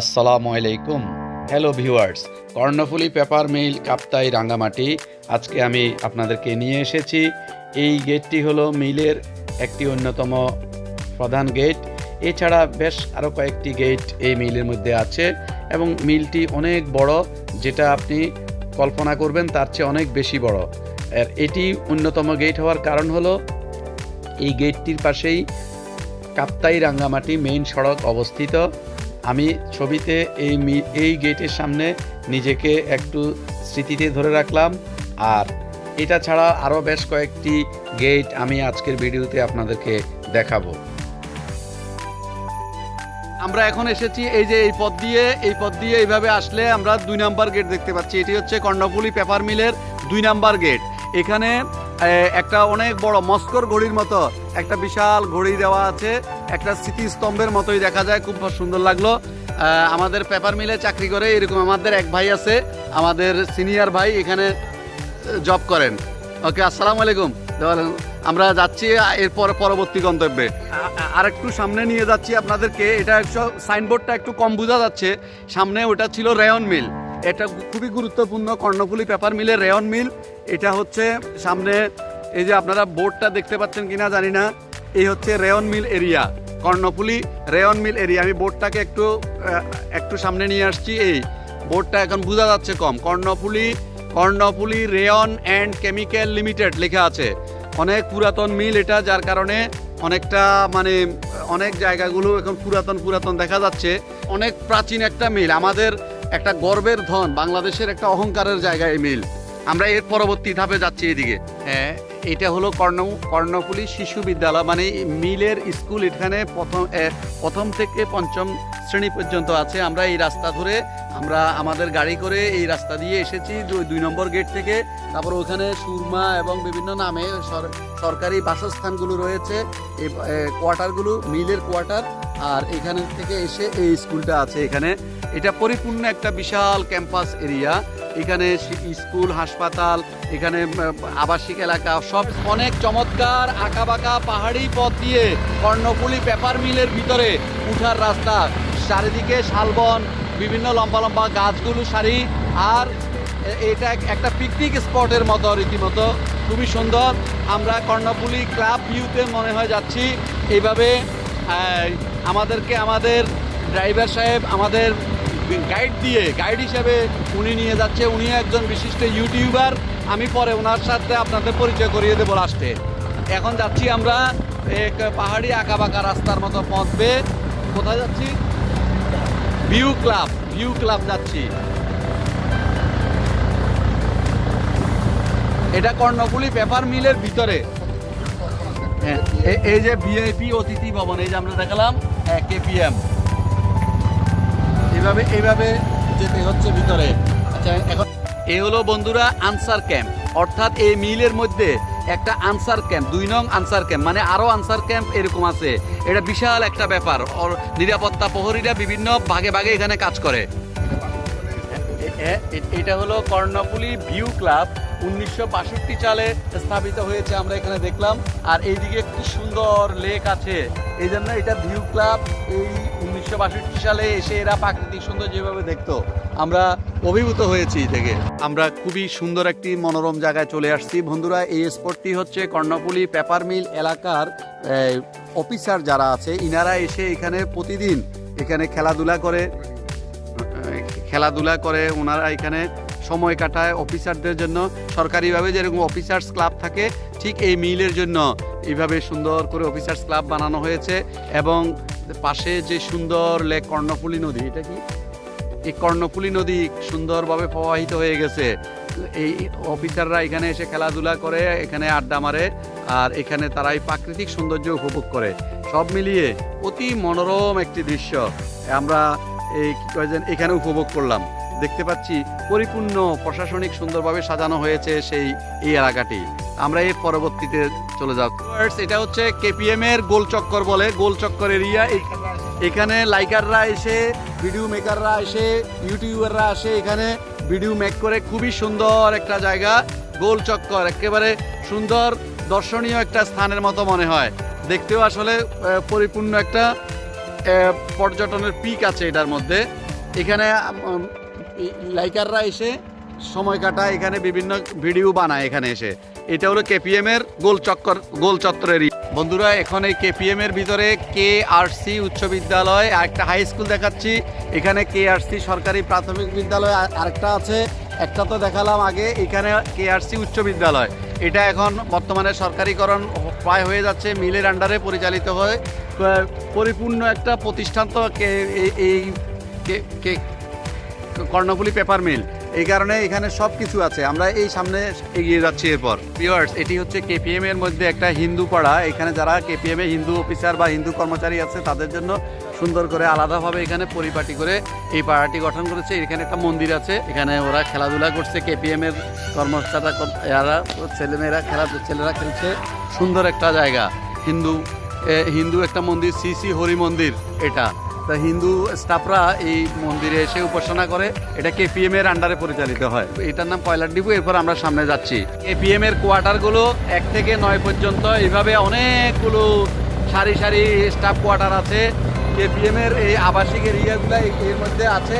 আসসালামু আলাইকুম। Hello viewers Karnaphuli paper mill, Kaptai, Rangamati. আজকে আমি আপনাদেরকে নিয়ে এসেছি। এই গেটটি হলো মিলের একটি অন্যতম প্রধান গেট। এছাড়া বেশ আরও কয়েকটি গেট এই মিলের মধ্যে আছে এবং মিলটি অনেক বড়, যেটা আপনি কল্পনা করবেন তার চেয়ে অনেক বেশি বড়। আর এটি অন্যতম গেট হওয়ার কারণ হলো, এই গেটটির পাশেই কাপ্তাই, রাঙ্গামাটি মেইন সড়ক অবস্থিত। আমি ছবিতে এই এই গেটের সামনে নিজেকে একটু স্মৃতিতে ধরে রাখলাম। আর এটা ছাড়া আরও বেশ কয়েকটি গেট আমি আজকের ভিডিওতে আপনাদেরকে দেখাবো। আমরা এখন এসেছি এই যে এই পথ দিয়ে, এই পথ দিয়ে এইভাবে আসলে আমরা দুই নাম্বার গেট দেখতে পাচ্ছি। এটি হচ্ছে কর্ণফুলি পেপার মিলের দুই নাম্বার গেট। এখানে একটা অনেক বড় মস্কর ঘড়ির মতো, একটা বিশাল ঘড়ি দেওয়া আছে, একটা স্মৃতিস্তম্ভের মতোই দেখা যায়, খুব সুন্দর লাগল। আমাদের পেপার মিলে চাকরি করে এরকম আমাদের এক ভাই আছে, আমাদের সিনিয়র ভাই এখানে জব করেন। ওকে, আসসালামু আলাইকুম। আমরা যাচ্ছি এরপর পরবর্তী গন্তব্যে। আর একটু সামনে নিয়ে যাচ্ছি আপনাদেরকে, এটা সাইনবোর্ডটা একটু কম বোঝা যাচ্ছে, সামনে ওটা ছিল রেয়ন মিল। এটা খুবই গুরুত্বপূর্ণ কর্ণফুলি পেপার মিলের রেয়ন মিল। এটা হচ্ছে সামনে, এই যে আপনারা বোর্ডটা দেখতে পাচ্ছেন কিনা জানি না, এই হচ্ছে rayon mill area, Karnaphuli rayon mill area. আমি বোর্ডটাকে একটু একটু সামনে নিয়ে আসছি, এই বোর্ডটা এখন বোঝা যাচ্ছে কম। Karnaphuli Karnaphuli rayon and chemical limited লেখা আছে। অনেক পুরাতন মিল এটা, যার কারণে অনেকটা মানে অনেক জায়গাগুলো এখন পুরাতন পুরাতন দেখা যাচ্ছে। অনেক প্রাচীন একটা মিল। আমাদের একটা গর্বের ধন, বাংলাদেশের একটা অহংকারের জায়গা এই মিল। আমরা এর পরবর্তী ধাপে যাচ্ছি এদিকে। হ্যাঁ এটা হলো কর্ণ কর্ণফুলি শিশু বিদ্যালয় মানে মিলের স্কুল এখানে প্রথম প্রথম থেকে পঞ্চম শ্রেণি পর্যন্ত আছে। আমরা এই রাস্তা ধরে আমরা আমাদের গাড়ি করে এই রাস্তা দিয়ে এসেছি, দুই- নম্বর গেট থেকে। তারপর ওখানে সুরমা এবং বিভিন্ন নামে সর- সরকারি বাসস্থানগুলো রয়েছে। কোয়ার্টারগুলো, মিলের কোয়ার্টার। আর এখানে থেকে এসে এই স্কুলটা আছে এখানে। এটা পরিপূর্ণ একটা বিশাল ক্যাম্পাস এরিয়া। এখানে স্কুল, হাসপাতাল, এখানে আবাসিক এলাকা, সব অনেক চমৎকার আঁকাবাঁকা পাহাড়ি পথ দিয়ে কর্ণফুলি পেপার মিলের ভিতরে উঠার রাস্তা। চারিদিকে শালবন, বিভিন্ন লম্বা লম্বা গাছগুলো, সারি, আর এটা একটা পিকনিক স্পটের মতো রীতিমতো। খুবই সুন্দর। আমরা কর্ণফুলি ক্লাব ভিউতে মনে হয় যাচ্ছি। এইভাবে আমাদেরকে আমাদের ড্রাইভার সাহেব আমাদের গাইড দিয়ে গাইড হিসেবে উনি নিয়ে যাচ্ছে। উনি একজন বিশিষ্ট ইউটিউবার। আমি পরে ওনার সাথে আপনাদের পরিচয় করিয়ে দেবো লাস্টে। এখন যাচ্ছি আমরা এক পাহাড়ি আঁকা বাঁকা রাস্তার মতো পথ। বেয়ে কোথায় যাচ্ছি? ভিউ ক্লাব ভিউ ক্লাব যাচ্ছি। এটা কর্ণফুলি পেপার মিলের ভিতরে। হ্যাঁ, এই যে ভিআইপি অতিথি ভবন এই যে আমরা দেখালাম। কেপিএম এইভাবে এইভাবে যেতে হচ্ছে ভিতরে। আচ্ছা এখন এই হলো বন্ধুরা আনসার ক্যাম্প। অর্থাৎ এই মিলের মধ্যে একটা আনসার ক্যাম্প, দুই নং আনসার ক্যাম্প মানে আরও আনসার ক্যাম্প এরকম আছে। এটা বিশাল একটা ব্যাপার। নিরাপত্তা প্রহরীরা বিভিন্ন ভাগে ভাগে এখানে কাজ করে। এ- এ- এ- এটা হলো কর্ণফুলি ভিউ ক্লাব। উনিশশো বাষট্টি সালে স্থাপিত হয়েছে, আমরা এখানে দেখলাম। আর এইদিকে একটি সুন্দর লেক আছে। এই জন্য এটা ভিউ ক্লাব। এই উনিশশো বাষট্টি সালে এসে এরা প্রাকৃতিক সুন্দর যেভাবে দেখতো, আমরা অভিভূত হয়েছি থেকে। আমরা খুবই সুন্দর একটি মনোরম জায়গায় চলে আসছি। বন্ধুরা, এই স্পটটি হচ্ছে কর্ণফুলি পেপার মিল এলাকার অফিসার যারা আছে, ইনারা এসে এখানে প্রতিদিন এখানে খেলাধুলা করে খেলাধুলা করে, ওনারা এখানে সময় কাটায় অফিসারদের জন্য। সরকারিভাবে যেরকম অফিসার্স ক্লাব থাকে, ঠিক এই মিলের জন্য এইভাবে সুন্দর করে অফিসার্স ক্লাব বানানো হয়েছে এবং পাশে যে সুন্দর লেক কর্ণফুলী নদী, এটা কি? এই কর্ণফুলী নদী সুন্দরভাবে প্রবাহিত হয়ে গেছে। এই অফিসাররা এখানে এসে খেলাধুলা করে, এখানে আড্ডা মারে আর এখানে তারা এই প্রাকৃতিক সৌন্দর্য উপভোগ করে। সব মিলিয়ে অতি মনোরম একটি দৃশ্য। আমরা এই কি কয় যেন এখানে উপভোগ করলাম। দেখতে পাচ্ছি পরিপূর্ণ প্রশাসনিক সুন্দরভাবে সাজানো হয়েছে সেই এই এলাকাটি। আমরা এর পরবর্তীতে চলে যাব। এটা হচ্ছে কেপিএম এর গোল চক্কর বলে, গোল চক্কর এরিয়া এখানে লাইকাররা এসে, ভিডিও মেকাররা এসে, ইউটিউবাররা আসে এখানে, ভিডিও মেক করে। খুবই সুন্দর একটা জায়গা, গোল চক্কর, একেবারে সুন্দর, দর্শনীয় একটা স্থানের মতো মনে হয়। দেখতেও আসলে পরিপূর্ণ একটা পর্যটনের পিক আছে এটার মধ্যে। এখানে এই লাইকাররা এসে সময় কাটায়, এখানে বিভিন্ন ভিডিও বানায় এখানে এসে। এটা হলো কেপিএম এর গোল চক্কর, গোল চত্বরেরই। বন্ধুরা, এখন এই কেপিএম এর ভিতরে কে আর সি উচ্চ বিদ্যালয় আর একটা হাই স্কুল দেখাচ্ছি। এখানে কে আর সি সরকারি প্রাথমিক বিদ্যালয় আরেকটা আছে। একটা তো দেখালাম আগে, এখানে কে আর সি উচ্চ বিদ্যালয়। এটা এখন বর্তমানে সরকারিকরণ প্রায় হয়ে যাচ্ছে, মিলের আন্ডারে পরিচালিত হয়। পরিপূর্ণ একটা প্রতিষ্ঠান তো এই- কর্ণফুলি পেপার মিল এই কারণে এখানে সব কিছু আছে। আমরা এই সামনে এগিয়ে যাচ্ছি এরপর। ভিউয়ার্স এটি হচ্ছে কেপিএম এর মধ্যে একটা হিন্দু পাড়া। এখানে যারা কেপিএম এ হিন্দু অফিসার বা হিন্দু কর্মচারী আছে, তাদের জন্য সুন্দর করে আলাদাভাবে এখানে পরিপাটি করে এই পাড়াটি গঠন করেছে। এখানে একটা মন্দির আছে। এখানে ওরা খেলাধুলা করছে। কেপিএম এর কর্মচারীরা কর- এরা ছেলেমেয়েরা খেলা, ছেলেরা খেলছে। সুন্দর একটা জায়গা। হিন্দু হিন্দু একটা মন্দির, শ্রী শ্রী হরি মন্দির এটা। তা হিন্দু স্টাফরা এই মন্দিরে এসে উপাসনা করে। এটা কেপিএম এর আন্ডারে পরিচালিত হয়। এটার নাম কয়লার ডিপু, এরপর আমরা সামনে যাচ্ছি। কেপিএম এর কোয়ার্টারগুলো এক থেকে নয় পর্যন্ত এইভাবে অনেকগুলো সারি সারি স্টাফ কোয়ার্টার আছে। কেপিএম এর এই আবাসিক এরিয়াগুলো এর মধ্যে আছে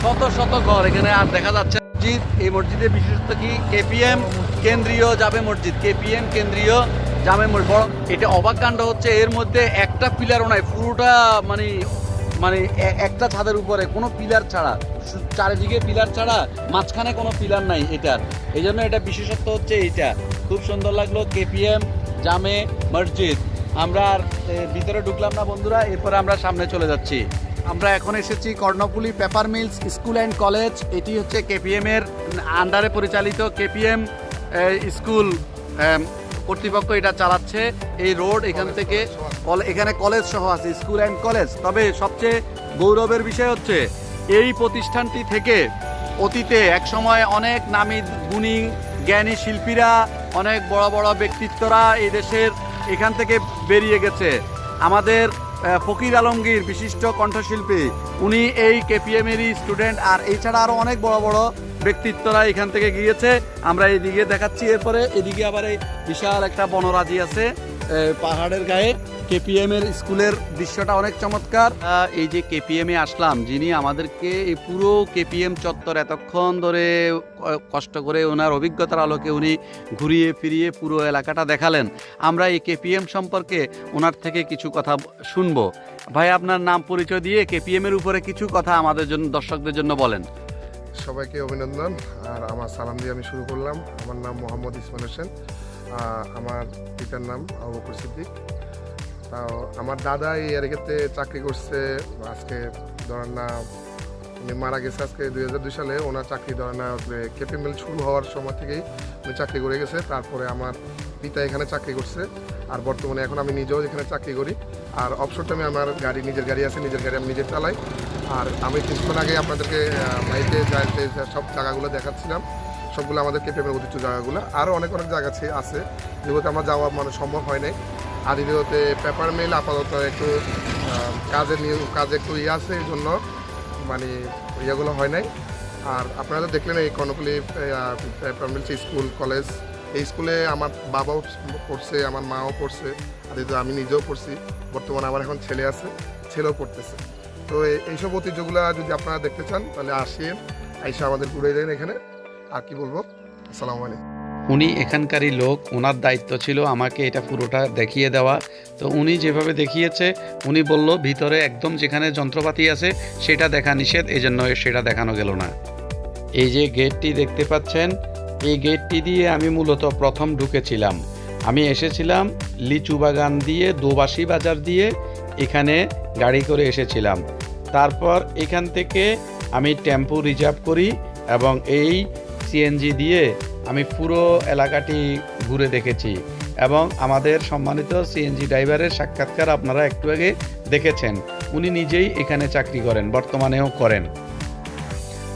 শত শত ঘর। এখানে আর দেখা যাচ্ছে মসজিদ, এই মসজিদের বিশেষত্ব কি কেপিএম কেন্দ্রীয় জামে মসজিদ। কেপিএম কেন্দ্রীয় জামে মসজিদ। এটা অবাক কাণ্ড হচ্ছে এর মধ্যে একটা পিলারও নাই। পুরোটা মানে মানে একটা ছাদের উপরে কোনো পিলার ছাড়া চারিদিকে পিলার ছাড়া মাঝখানে কোনো পিলার নাই এটার। এই জন্য এটা বিশেষত্ব হচ্ছে এইটা। খুব সুন্দর লাগল কেপিএম, জামে, মসজিদ। আমরা আর ভিতরে ঢুকলাম না বন্ধুরা, এরপরে আমরা সামনে চলে যাচ্ছি। আমরা এখন এসেছি Karnaphuli paper mills school and college. এটি হচ্ছে কেপিএম এর আন্ডারে পরিচালিত কেপিএম স্কুল কর্তৃপক্ষ এটা চালাচ্ছে। এই রোড এখান থেকে এখানে কলেজ সহ আছে স্কুল অ্যান্ড কলেজ তবে সবচেয়ে গৌরবের বিষয় হচ্ছে এই প্রতিষ্ঠানটি থেকে অতীতে একসময় অনেক নামি গুণী জ্ঞানী শিল্পীরা অনেক বড় বড় ব্যক্তিত্বরা এই দেশের এখান থেকে বেরিয়ে গেছে। আমাদের ফকির আলমগীর বিশিষ্ট কণ্ঠশিল্পী উনি এই কেপিএম এরই স্টুডেন্ট আর এছাড়া আরও অনেক বড় বড় ব্যক্তিত্বরা এখান থেকে গিয়েছে। আমরা এদিকে দেখাচ্ছি, এরপরে এদিকে আবার এই বিশাল একটা বনরাজি আছে। পাহাড়ের গায়ে। কেপিএম এর স্কুলের দৃশ্যটা অনেক চমৎকার। এই যে কেপিএম এ আসলাম, যিনি আমাদেরকে এই পুরো কেপিএম চত্বর এতক্ষণ ধরে কষ্ট করে ওনার অভিজ্ঞতার আলোকে উনি ঘুরিয়ে ফিরিয়ে পুরো এলাকাটা দেখালেন। আমরা এই কেপিএম সম্পর্কে ওনার থেকে কিছু কথা শুনব। ভাই, আপনার নাম পরিচয় দিয়ে কেপিএম এর উপরে কিছু কথা আমাদের জন্য, দর্শকদের জন্য বলেন। সবাইকে অভিনন্দন। আর আমার সালাম দিয়ে আমি শুরু করলাম। আমার নাম মোহাম্মদ ইসমাইল হোসেন। আমার পিতার নাম আবু বকর সিদ্দিক। তাও আমার দাদা এই এলাকাতে চাকরি করছে। আজকে ধরেন না, উনি মারা গেছে আজকে দুই হাজার দুই সালে। ওনার চাকরি ধরেন না কেপি মিল শুরু হওয়ার সময় থেকেই উনি চাকরি করে গেছে। তারপরে আমার পিতা এখানে চাকরি করছে। আর বর্তমানে এখন আমি নিজেও এখানে চাকরি করি। আর অবসর টাইমে আমার গাড়ি, নিজের গাড়ি আছে, নিজের গাড়ি আমি নিজে চালাই। আর আমি কিছুক্ষণ আগে আপনাদেরকে বাইকে যাইতে সব জায়গাগুলো দেখাচ্ছিলাম, সবগুলো আমাদের কেপেমের ঐতিহ্য জায়গাগুলো। আরও অনেক অনেক জায়গা আছে- আছে। যেগুলোতে আমার যাওয়া মানে সম্ভব হয় নাই। আর দ্বিতীয়তে পেপার মিল আপাতত একটু কাজের নিয়ে কাজে একটু ইয়ে আছে, এই জন্য মানে ইয়েগুলো হয় নাই। আর আপনারা দেখলেন এই Karnaphuli paper mill school, college এই স্কুলে আমার বাবাও পড়ছে, আমার মাও পড়ছে, আর আমি নিজেও পড়ছি, বর্তমানে আমার এখন ছেলে আছে, ছেলেও পড়তেছে। তো এইসব ঐতিহ্যগুলো যদি আপনারা দেখতে চান, তাহলে আসেন, আইসা আমাদের ঘুরে যান এখানে। আর কি বলব? আসসালামু আলাইকুম। উনি এখানকারই লোক, ওনার দায়িত্ব ছিল আমাকে এটা পুরোটা দেখিয়ে দেওয়া। তো উনি যেভাবে দেখিয়েছে, উনি বলল, ভিতরে একদম যেখানে যন্ত্রপাতি আছে, সেটা দেখা নিষেধ এই জন্য সেটা দেখানো গেল না। এই যে গেটটি দেখতে পাচ্ছেন এই গেটটি দিয়ে আমি মূলত প্রথম ঢুকেছিলাম। আমি এসেছিলাম লিচু বাগান দিয়ে দোবাসী বাজার দিয়ে এখানে গাড়ি করে এসেছিলাম। তারপর এখান থেকে আমি টেম্পু রিজার্ভ করি এবং এই সিএনজি দিয়ে আমি পুরো এলাকাটি ঘুরে দেখেছি এবং আমাদের সম্মানিত সিএনজি ড্রাইভারের সাক্ষাৎকার আপনারা একটু আগে দেখেছেন। উনি নিজেই এখানে চাকরি করেন, বর্তমানেও করেন।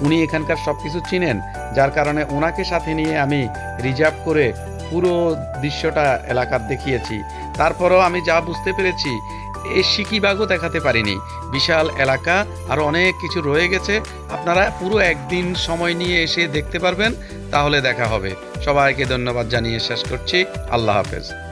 উনি এখানকার সব কিছু চিনেন। যার কারণে ওনাকে সাথে নিয়ে আমি রিজার্ভ করে পুরো দৃশ্যটা এলাকার দেখিয়েছি। তারপরেও আমি যা বুঝতে পেরেছি এই সিকিবাগও দেখাতে পারিনি। বিশাল এলাকা, আর অনেক কিছু রয়ে গেছে। আপনারা পুরো একদিন সময় নিয়ে এসে দেখতে পারবেন, তাহলে দেখা হবে। সবাইকে ধন্যবাদ জানিয়ে শেষ করছি। আল্লাহ হাফেজ।